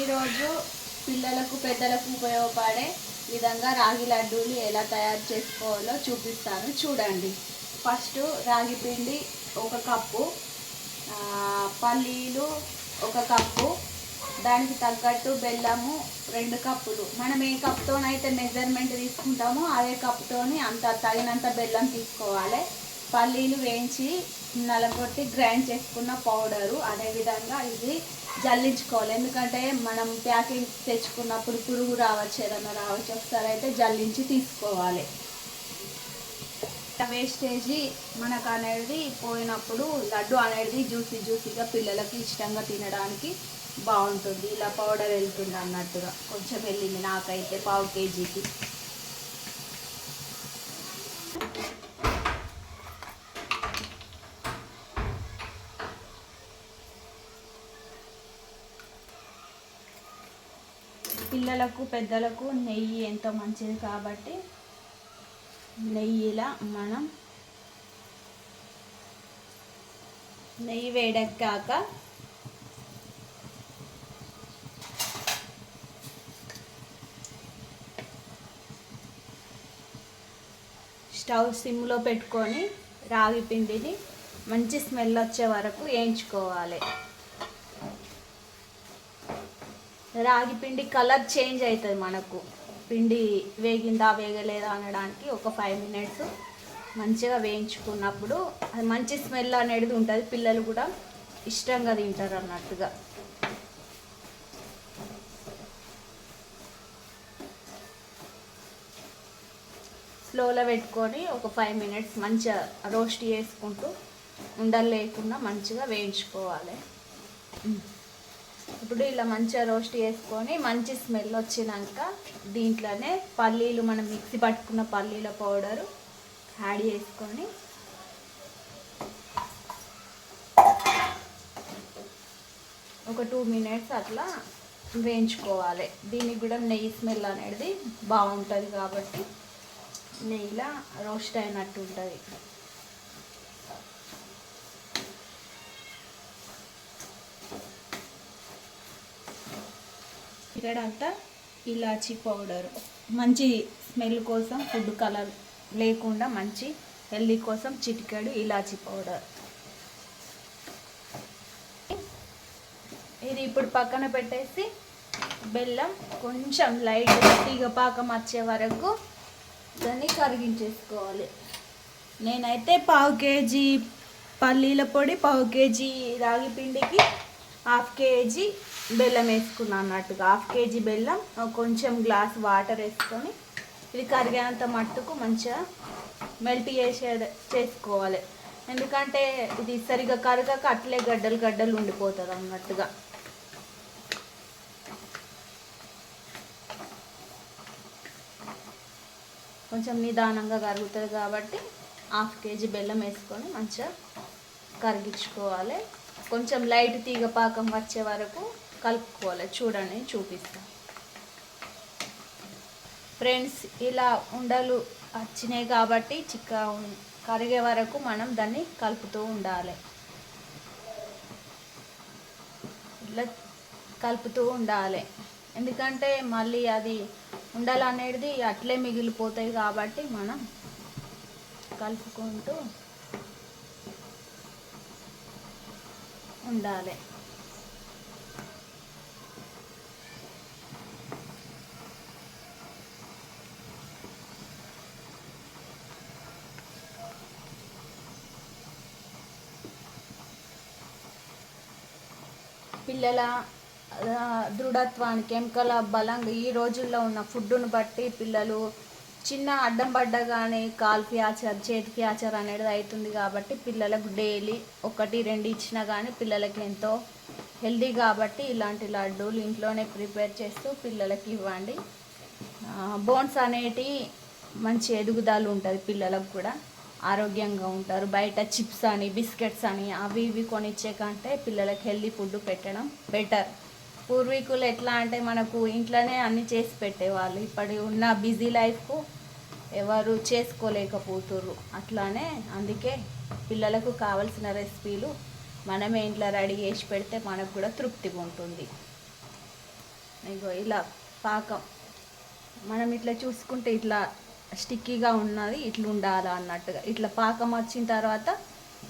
ఈరోజు పిల్లలకు పెద్దలకు ఉపయోగపడే విధంగా రాగి లడ్డూలు ఎలా తయారు చేసుకోవాలో చూపిస్తాను. చూడండి. ఫస్ట్ రాగి పిండి ఒక కప్పు పల్లీలు ఒక కప్పు దానికి తగ్గట్టు బెల్లము రెండు కప్పులు. మనం ఏ కప్తోనైతే మెజర్మెంట్ తీసుకుంటామో అదే కప్తోని అంత తగినంత బెల్లం తీసుకోవాలి. పల్లీలు వేయించి నలగొట్టి గ్రైండ్ చేసుకున్న పౌడరు. అదేవిధంగా ఇది జల్లించుకోవాలి. ఎందుకంటే మనం ప్యాకింగ్ తెచ్చుకున్నప్పుడు పురుగు రావచ్చు ఏదన్నా రావచ్చు ఒకసారి అయితే జల్లించి తీసుకోవాలి. వేస్టేజీ మనకు అనేది పోయినప్పుడు లడ్డు అనేది జ్యూసీ జ్యూసీగా పిల్లలకి ఇష్టంగా తినడానికి బాగుంటుంది. ఇలా పౌడర్ వెళ్తుంది అన్నట్టుగా. కొంచెం వెళ్ళింది నాకైతే పావు కేజీకి. పిల్లలకు పెద్దలకు నెయ్యి ఎంతో మంచిది కాబట్టి నెయ్యిలా మనం నెయ్యి వేడెక్కాక స్టవ్ సిమ్లో పెట్టుకొని రాగి పిండిని మంచి స్మెల్ వచ్చే వరకు వేయించుకోవాలి. రాగి పిండి కలర్ చేంజ్ అవుతుంది మనకు. పిండి వేగిందా వేగలేదా అనడానికి ఒక ఫైవ్ మినిట్స్ మంచిగా వేయించుకున్నప్పుడు అది మంచి స్మెల్ అనేది ఉంటుంది. పిల్లలు కూడా ఇష్టంగా తింటారు అన్నట్టుగా. స్లోలో పెట్టుకొని ఒక ఫైవ్ మినిట్స్ మంచిగా రోస్ట్ చేసుకుంటూ ఉండలు లేకుండా మంచిగా వేయించుకోవాలి. ఇప్పుడు ఇలా మంచిగా రోస్ట్ చేసుకొని మంచి స్మెల్ వచ్చినాక దీంట్లోనే పల్లీలు మనం మిక్సీ పట్టుకున్న పల్లీల పౌడరు యాడ్ చేసుకొని ఒక టూ మినిట్స్ అట్లా వేయించుకోవాలి. దీనికి కూడా నెయ్యి స్మెల్ అనేది బాగుంటుంది కాబట్టి నెయ్యిలా రోస్ట్ అయినట్టు ఉంటుంది. ఇక్కడంతా ఇలాచీ పౌడర్. మంచి స్మెల్ కోసం ఫుడ్ కలర్ లేకుండా మంచి హెల్దీ కోసం చిటికెడు ఇలాచీ పౌడర్. ఇది ఇప్పుడు పక్కన పెట్టేసి బెల్లం కొంచెం లైట్ తీగ పాకం వచ్చే వరకు దాన్ని కరిగించేసుకోవాలి. నేనైతే పావు కేజీ పల్లీల పొడి పావు కేజీ రాగి పిండికి హాఫ్ కేజీ బెల్లం వేసుకున్నా అన్నట్టుగా హాఫ్ కేజీ బెల్లం కొంచెం గ్లాస్ వాటర్ వేసుకొని ఇది కరిగేంత మట్టుకు మంచిగా మెల్ట్ చేసే చేసుకోవాలి. ఎందుకంటే ఇది సరిగా కరగక అట్లే గడ్డలు గడ్డలు ఉండిపోతుంది అన్నట్టుగా. కొంచెం నిదానంగా కరుగుతుంది కాబట్టి హాఫ్ కేజీ బెల్లం వేసుకొని మంచిగా కరిగించుకోవాలి. కొంచెం లైట్ తీగ పాకం వచ్చే వరకు కలుపుకోవాలి. చూడండి చూపిస్తాను ఫ్రెండ్స్ ఇలా ఉండలు వచ్చినాయి కాబట్టి చిక్క కరిగే వరకు మనం దాన్ని కలుపుతూ ఉండాలి. ఇట్లా కలుపుతూ ఉండాలి. ఎందుకంటే మళ్ళీ అది ఉండలు అనేది అట్లే మిగిలిపోతాయి కాబట్టి మనం కలుపుకుంటూ ఉండాలి. పిల్లల దృఢత్వానికి ఎముకల బలంగా ఈ రోజుల్లో ఉన్న ఫుడ్ను బట్టి పిల్లలు చిన్న అడ్డం పడ్డ కానీ కాలు ఫ్యాచర్ చేతి ఫ్యాచర్ అనేది అవుతుంది కాబట్టి పిల్లలకు డైలీ ఒకటి రెండు ఇచ్చినా కానీ పిల్లలకి ఎంతో హెల్దీ కాబట్టి ఇలాంటి లడ్డూలు ఇంట్లోనే ప్రిపేర్ చేస్తూ పిల్లలకి ఇవ్వండి. బోన్స్ అనేటి మంచి ఎదుగుదల ఉంటుంది పిల్లలకు కూడా. ఆరోగ్యంగా ఉంటారు. బయట చిప్స్ అని బిస్కెట్స్ అని అవి ఇవి కొనిచ్చే కంటే పిల్లలకి హెల్దీ ఫుడ్ పెట్టడం బెటర్. పూర్వీకులు ఎట్లా అంటే మనకు ఇంట్లోనే అన్ని చేసి పెట్టేవాళ్ళు. ఇప్పటి ఉన్న బిజీ లైఫ్కు ఎవరు చేసుకోలేకపోతుర్రు. అట్లానే అందుకే పిల్లలకు కావలసిన రెసిపీలు మనమే ఇంట్లో రెడీ చేసి పెడితే మనకు కూడా తృప్తిగా ఉంటుంది. ఇగో ఇలా పాకం. మనం ఇట్లా చూసుకుంటే ఇట్లా స్టిక్కీగా ఉన్నది ఇట్లా ఉండాలి అన్నట్టుగా. ఇట్లా పాకం వచ్చిన తర్వాత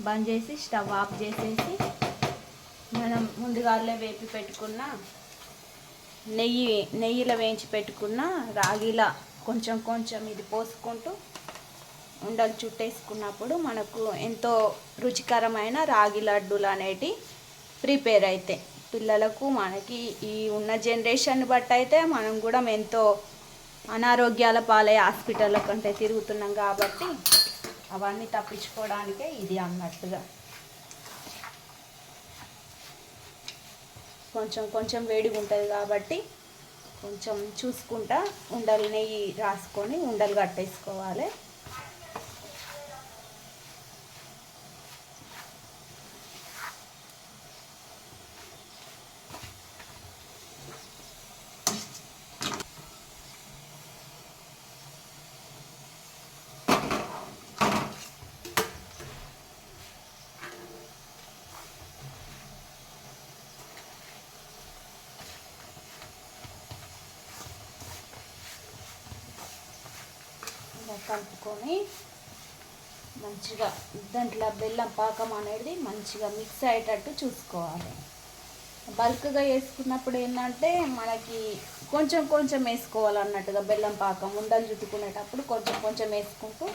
బంద్ చేసి స్టవ్ ఆఫ్ చేసేసి మనం ముందుగానే వేపి పెట్టుకున్న నెయ్యి నెయ్యిలో వేయించి పెట్టుకున్న రాగిలా కొంచెం కొంచెం ఇది పోసుకుంటూ ఉండలు చుట్టేసుకున్నప్పుడు మనకు ఎంతో రుచికరమైన రాగి లడ్డూలు అనేటి ప్రిపేర్ అవుతాయి పిల్లలకు మనకి ఈ ఉన్న జనరేషన్ బట్టి అయితే మనం కూడా ఎంతో అనారోగ్యాల పాలై హాస్పిటల్ కంటే తిరుగుతున్నాం కాబట్టి అవన్నీ తప్పించుకోవడానికే ఇది అన్నట్టుగా. కొంచెం కొంచెం వేడిగా ఉంటుంది కాబట్టి కొంచెం చూసుకుంటా ఉండలు నెయ్యి రాసుకొని ఉండలు కట్టేసుకోవాలి ఇలా కలుపుకొని మంచిగా దాంట్లో బెల్లం పాకం అనేది మంచిగా మిక్స్ అయ్యేటట్టు చూసుకోవాలి. బల్క్గా వేసుకున్నప్పుడు ఏంటంటే మనకి కొంచెం కొంచెం వేసుకోవాలి అన్నట్టుగా బెల్లం పాకం ఉండలు చుట్టుకునేటప్పుడు కొంచెం కొంచెం వేసుకుంటూ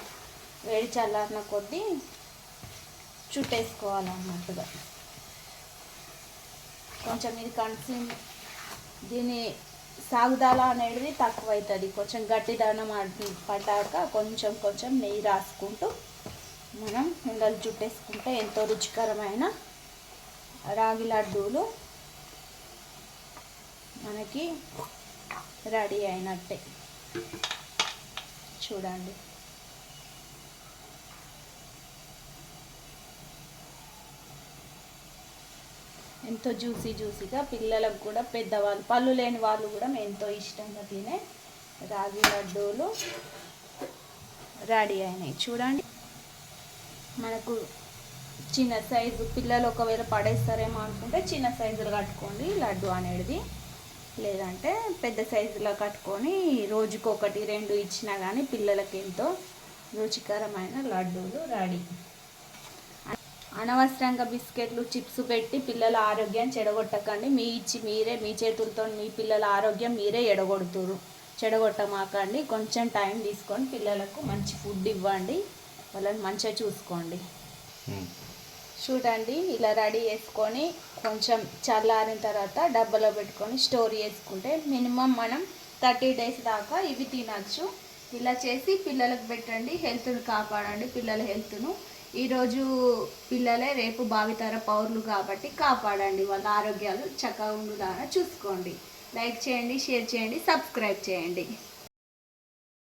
వేడి చల్లారిన కొద్దీ చుట్టేసుకోవాలి అన్నట్టుగా కొంచెం ఇది కన్సీ దీని సాగుదాల అనేది తక్కువ అవుతుంది కొంచెం గట్టిదనం అడ్- పడ్డాక కొంచెం కొంచెం నెయ్యి రాసుకుంటూ మనం ఉండలు చుట్టేసుకుంటే ఎంతో రుచికరమైన రాగి లడ్డూలు మనకి రెడీ అయినట్టే. చూడండి. ఎంతో జ్యూసీ జ్యూసీగా పిల్లలకు కూడా పెద్దవాళ్ళు పళ్ళు లేని వాళ్ళు కూడా ఎంతో ఇష్టంగా తినే రాగి లడ్డూలు రెడీ అయినాయి. చూడండి. మనకు చిన్న సైజు పిల్లలు ఒకవేళ పడేస్తారేమో అనుకుంటే చిన్న సైజులు కట్టుకోండి లడ్డు అనేది లేదంటే పెద్ద సైజులో కట్టుకొని రోజుకొకటి రెండు ఇచ్చినా కానీ పిల్లలకి ఎంతో రుచికరమైన లడ్డూలు రెడీ. అనవసరంగా బిస్కెట్లు చిప్స్ పెట్టి పిల్లల ఆరోగ్యం చెడగొట్టకండి. మీ ఇచ్చి మీరే మీ చేతులతో మీ పిల్లల ఆరోగ్యం మీరే ఎడగొడుతురు. చెడగొట్టమాకండి. కొంచెం టైం తీసుకొని పిల్లలకు మంచి ఫుడ్ ఇవ్వండి. వాళ్ళని మంచిగా చూసుకోండి. చూడండి ఇలా రెడీ చేసుకొని కొంచెం చల్లారిన తర్వాత డబ్బాలో పెట్టుకొని స్టోర్ చేసుకుంటే మినిమం మనం థర్టీ డేస్ దాకా ఇవి తినచ్చు. ఇలా చేసి పిల్లలకు పెట్టండి. హెల్త్ను కాపాడండి. పిల్లల హెల్త్ను ఈరోజు పిల్లలే రేపు భావితర పౌరులు కాబట్టి కాపాడండి. వాళ్ళ ఆరోగ్యాలు చక్కగా ఉండేలాగా చూసుకోండి. లైక్ చేయండి షేర్ చేయండి సబ్స్క్రైబ్ చేయండి.